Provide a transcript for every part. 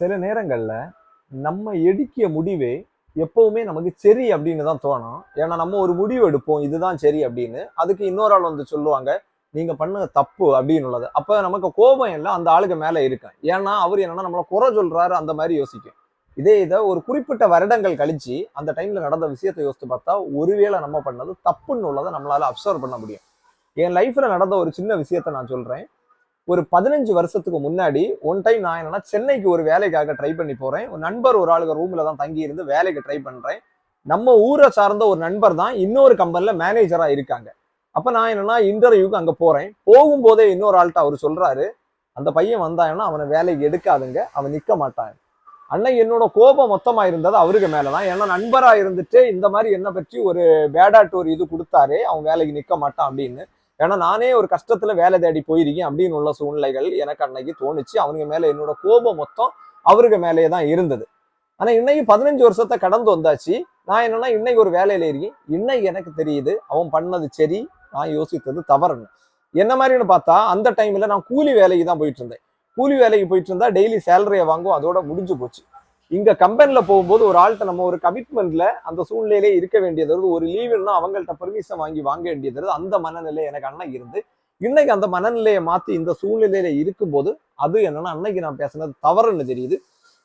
சில நேரங்களில் நம்ம எடுக்கிய முடிவே எப்பவுமே நமக்கு சரி அப்படின்னு தான் தோணும். ஏன்னா நம்ம ஒரு முடிவு எடுப்போம் இதுதான் சரி அப்படின்னு. அதுக்கு இன்னொரு ஆள் வந்து சொல்லுவாங்க நீங்க பண்ண தப்பு அப்படின்னு உள்ளது. அப்ப நமக்கு கோபம் எல்லாம் அந்த ஆளுக்கு மேல இருக்கும் ஏன்னா அவர் என்னன்னா நம்மளை குறை சொல்றாரு அந்த மாதிரி யோசிக்கும். இதே இதை ஒரு குறிப்பிட்ட வருடங்கள் கழிச்சு அந்த டைம்ல நடந்த விஷயத்தை யோசித்து பார்த்தா ஒருவேளை நம்ம பண்ணது தப்புன்னு உள்ளதை நம்மளால அப்சர்வ் பண்ண முடியும். என் லைஃப்ல நடந்த ஒரு சின்ன விஷயத்த நான் சொல்றேன். ஒரு பதினஞ்சு வருஷத்துக்கு முன்னாடி ஒன் டைம் நான் என்னன்னா சென்னைக்கு ஒரு வேலைக்காக ட்ரை பண்ணி போறேன். ஒரு நண்பர் ஒரு ஆளுங்க ரூம்ல தான் தங்கி இருந்து வேலைக்கு ட்ரை பண்றேன். நம்ம ஊரை சார்ந்த ஒரு நண்பர் தான் இன்னொரு கம்பெனில மேனேஜரா இருக்காங்க. அப்ப நான் என்னன்னா இன்டர்வியூக்கு அங்க போறேன். போகும்போதே இன்னொரு ஆள்கிட்ட அவர் சொல்றாரு அந்த பையன் வந்தாங்கன்னா அவனை வேலைக்கு எடுக்காதுங்க. அவன் நிக்க மாட்டான். அண்ணன் என்னோட கோபம் மொத்தமா இருந்தது அவருக்கு மேலதான். ஏன்னா நண்பரா இருந்துட்டு இந்த மாதிரி என்ன பற்றி ஒரு பேடாட் ஒரு இது கொடுத்தாரு. அவன் வேலைக்கு நிக்க மாட்டான் அப்படின்னு. ஏன்னா நானே ஒரு கஷ்டத்துல வேலை தேடி போயிருக்கேன் அப்படின்னு உள்ள சூழ்நிலைகள் எனக்கு அன்னைக்கு தோணுச்சு. அவனுங்க மேல என்னோட கோபம் மொத்தம் அவருக்கு மேலேயே தான் இருந்தது. ஆனா இன்னைக்கு பதினஞ்சு வருஷத்தை கடந்து வந்தாச்சு. நான் என்னன்னா இன்னைக்கு ஒரு வேலையில இருக்கேன். இன்னைக்கு எனக்கு தெரியுது அவன் பண்ணது சரி நான் யோசித்தது தவறுன்னு. என்ன மாதிரின்னு பார்த்தா அந்த டைம்ல நான் கூலி வேலைக்கு தான் போயிட்டு இருந்தேன். கூலி வேலைக்கு போயிட்டு இருந்தா டெய்லி சேலரியை வாங்கும் அதோட முடிஞ்சு போச்சு. இங்க கம்பெனில போகும்போது ஒரு ஆள்கிட்ட நம்ம ஒரு கமிட்மெண்ட்ல அந்த சூழ்நிலையிலே இருக்க வேண்டியது வருது. ஒரு லீவுன்னா அவங்கள்ட்ட பெர்மிஷன் வாங்கி வாங்க வேண்டியது வருது. அந்த மனநிலை எனக்கு அண்ணன் இருந்து இன்னைக்கு அந்த மனநிலையை மாத்தி இந்த சூழ்நிலையில இருக்கும்போது அது என்னன்னா அன்னைக்கு நான் பேசுனது தவறுன்னு தெரியுது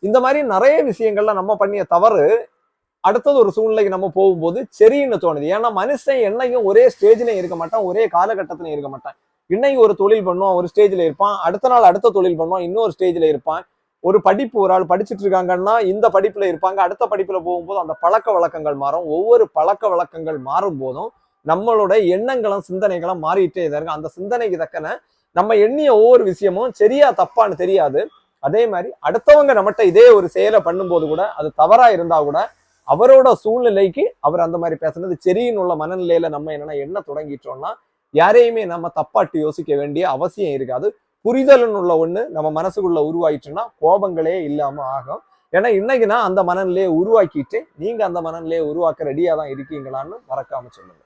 இந்த மாதிரி நிறைய விஷயங்கள்ல நம்ம பண்ணிய தவறு அடுத்தது ஒரு சூழ்நிலைக்கு நம்ம போகும்போது சரின்னு தோணுது ஏன்னா மனுஷன் என்னையும் ஒரே ஸ்டேஜ்லயும் இருக்க மாட்டான் ஒரே காலகட்டத்திலையும் இருக்க மாட்டான் இன்னைக்கு ஒரு தொழில் பண்ணுவான் ஒரு ஸ்டேஜ்ல இருப்பான் அடுத்த நாள் அடுத்த தொழில் பண்ணுவான் இன்னொரு ஸ்டேஜ்ல இருப்பான் ஒரு படிப்பு ஒரு ஆள் படிச்சுட்டு இருக்காங்கன்னா இந்த படிப்புல இருப்பாங்க அடுத்த படிப்புல போகும்போது அந்த பழக்க வழக்கங்கள் மாறும். ஒவ்வொரு பழக்க வழக்கங்கள் மாறும் போதும் நம்மளோட எண்ணங்களும் சிந்தனைகளும் மாறிட்டே தான் இருக்கும். அந்த சிந்தனைக்கு தக்கன நம்ம எண்ணிய ஒவ்வொரு விஷயமும் சரியா தப்பான்னு தெரியாது. அதே மாதிரி அடுத்தவங்க நம்மகிட்ட இதே ஒரு செயலை பண்ணும்போது கூட அது தவறா இருந்தா கூட அவரோட சூழ்நிலைக்கு அவர் அந்த மாதிரி பேசுனது சரின்னு உள்ள மனநிலையில நம்ம என்னன்னா என்ன தொடங்கிட்டோம்னா யாரையுமே நம்ம தப்பாட்டு யோசிக்க வேண்டிய அவசியம் இருக்காது. புரிதல்னு உள்ள ஒண்ணு நம்ம மனசுக்குள்ள உருவாயிட்டுன்னா கோபங்களே இல்லாம ஆகும். ஏன்னா இன்னைக்கு நான் அந்த மனநிலையை உருவாக்கிட்டு நீங்க அந்த மனநிலையை உருவாக்க ரெடியா தான் இருக்கீங்களான்னு மறக்காம சொல்லுங்க.